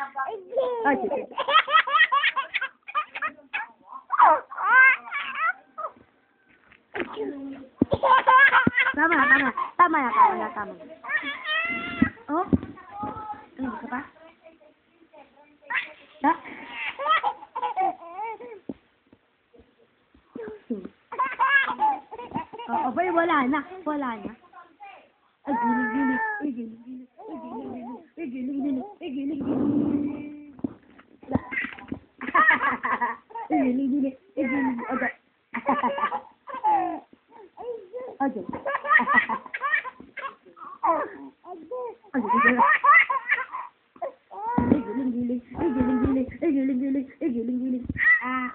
Ay. Tama na, tama. Tama na, tama na, tama. Oh? Ano, gusto pa? Ha? Oh, bay, wala na. Wala na. Ay, giling, giling. Ay, giling, giling. Ay, giling, giling. Ay, giling, giling. Ay, giling, giling. Ay, giling, giling. Ay, giling, giling. Okay. Okay. Ay, giling. Ay, giling, giling. Ay, giling, giling. Ay, giling, giling. Ay, giling, giling. Ah.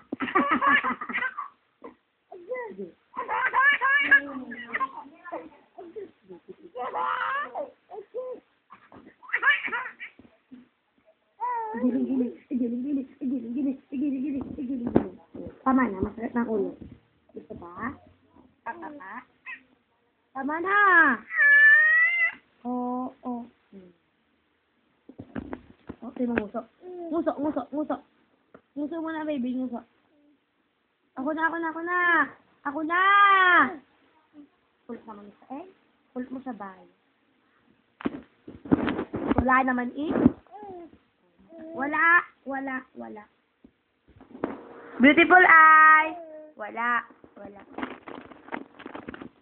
Giling, giling. Giling, giling. Giling, giling. Giling, giling. Giling, giling. Tama na, masakit ng ulo. Gusto ba? Tama ka? Tama na! Oo, oo. Di mo nguso. Nguso, nguso, nguso. Nguso mo na, baby, nguso. Ako na, ako na, ako na! Ako na! Pulot naman isa eh. Pulot mo sa bahay. Wala naman eh. Wala, wala, wala. Beautiful eyes! Wala, wala.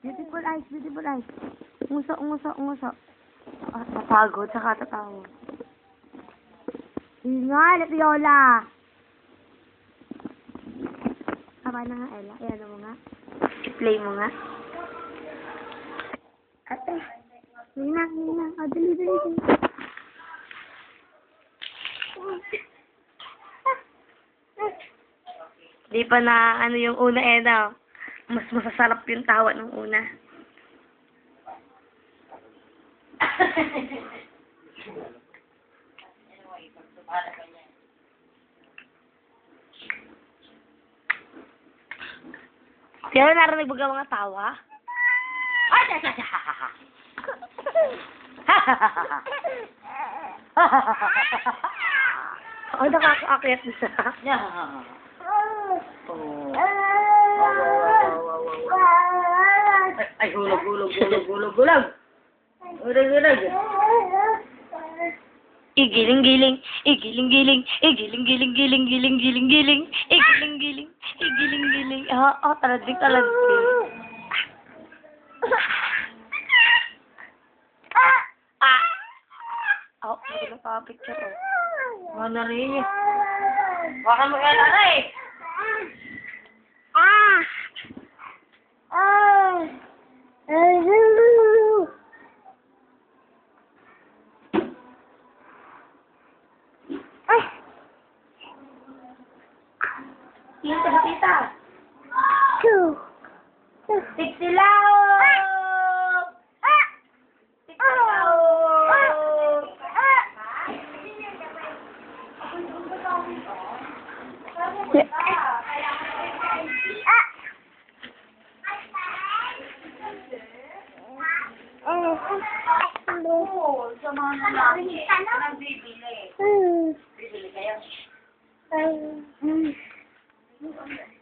Beautiful eyes, beautiful eyes. Nguso, nguso, nguso. Ah, napagod, saka tatawa. Yun nga, Lapiola. Tama na nga, Ella. Ayan mo nga. I-play mo nga. Ate. Ninang, ninang. Ah, dali, dali, dali. Di pa na ano yung una eh daw. Mas masasarap yung tawa ng una. Kaya narinig ka mga tawa? Ay, ay, ay, Oh, nakakaakyat na Ay, hulog, hulog, hulog, hulog, hulog. Hulog, hulog. Igiling-giling, igiling-giling, igiling-giling, giling, giling, giling, igiling-giling, igiling-giling. Ah, ah, taladig, taladig. Ah! Oh, hindi na pa picture oh. Mga narinig. Baka mo yan, aray. Ah! Ah! Tita, tita. Two. Tiksilaw! Oo, sa mga lalaki. Anong bibili? Bibili kayo? Thank you.